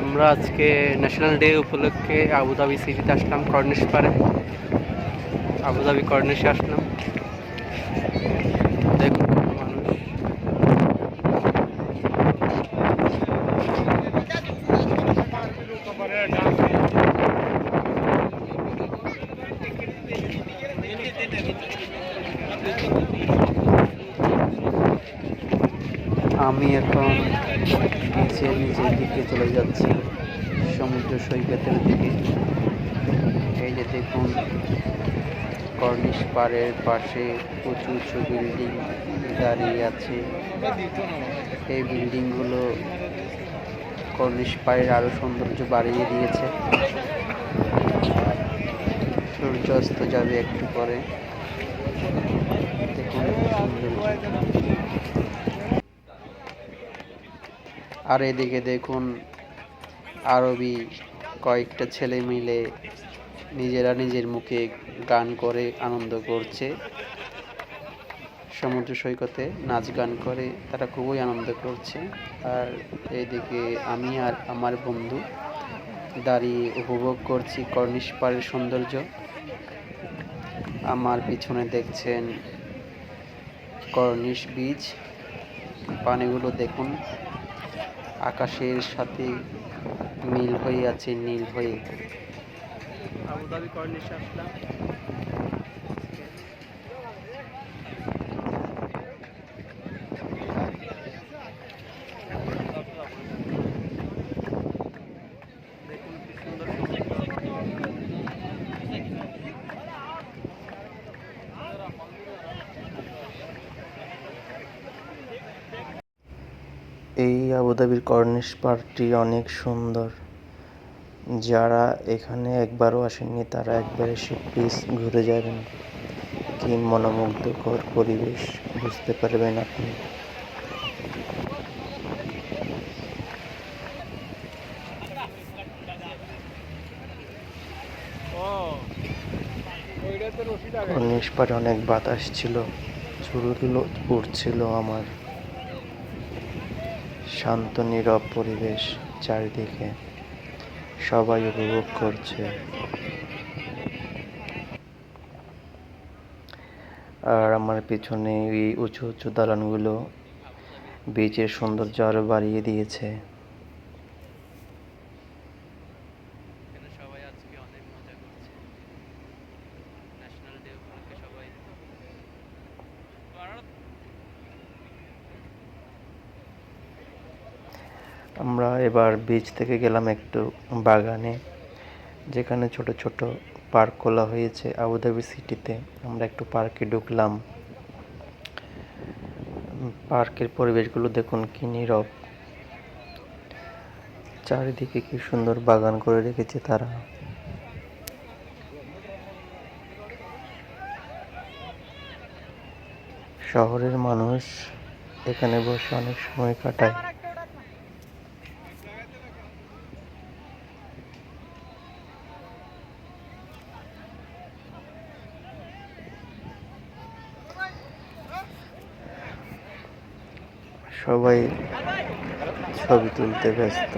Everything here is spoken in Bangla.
আমরা আজকে ন্যাশনাল ডে উপলক্ষে আবুধাবি সিটিতে আসলাম কর্নিশ পারে আবুধাবি কর্নিশে আসলাম দেখুন কত মানুষ আমি এখন নিচে নিচের দিকে চলে যাচ্ছি, সমুদ্র সৈকতের দিকে। এই যে দেখুন কর্নিশ পাড়ের পাশে উঁচু উঁচু বিল্ডিং দাঁড়িয়ে আছে। এই বিল্ডিংগুলো কর্নিশ পাড়ের আরও সৌন্দর্য বাড়িয়ে দিয়েছে। সূর্য অস্ত যাবে একটু পরে। দেখুন সৌন্দর্য আর এদিকে দেখুন আরবি কয়েকটা ছেলে মিলে নিজেরা নিজের মুখে গান করে, আনন্দ করছে। সমুদ্র সৈকতে নাচ গান করে, তারা খুবই আনন্দ করছে। আর এদিকে আমি আর আমার বন্ধু দাঁড়িয়ে উপভোগ করছি কর্নিশ পাড়ের সৌন্দর্য। আমার পিছনে দেখছেন কর্নিশ বীচ। পানিগুলো দেখুন। আকাশের সাথে মিল হয়ে আছে নীল হয়ে আসলাম এই আবুধাবির কর্নিশ পার্কটি অনেক সুন্দর। যারা এখানে একবারও আসেননি, তারা একবার এসে প্লিজ ঘুরে যাবেন। কি মনোমুগ্ধকর পরিবেশ, বুঝতে পারবেন আপনি। অনেক বাতাস ছিল চুলগুলো উঠছিল আমার। শান্ত, নীরব পরিবেশ চারিদিকে। সবাই উপভোগ করছে। আর আমার পিছনে এই উঁচু উঁচু দালানগুলো, বীচের সৌন্দর্য আরও বাড়িয়ে দিয়েছে এখানে সবাই আজকে অনেক মজা করছে ন্যাশনাল ডে উপলক্ষে সবাই আমরা এবার বিচ থেকে গেলাম একটু বাগানে, যেখানে ছোট ছোট পার্ক খোলা হয়েছে আবুধাবি সিটিতে আমরা একটু পার্কে ঢুকলাম। পার্কের পরিবেশগুলো দেখুন কি নীরব। চারিদিকে কি সুন্দর বাগান করে রেখেছে তারা। শহরের মানুষ এখানে বসে অনেক সময় কাটায়। সবাই ছবি তুলতে ব্যস্ত।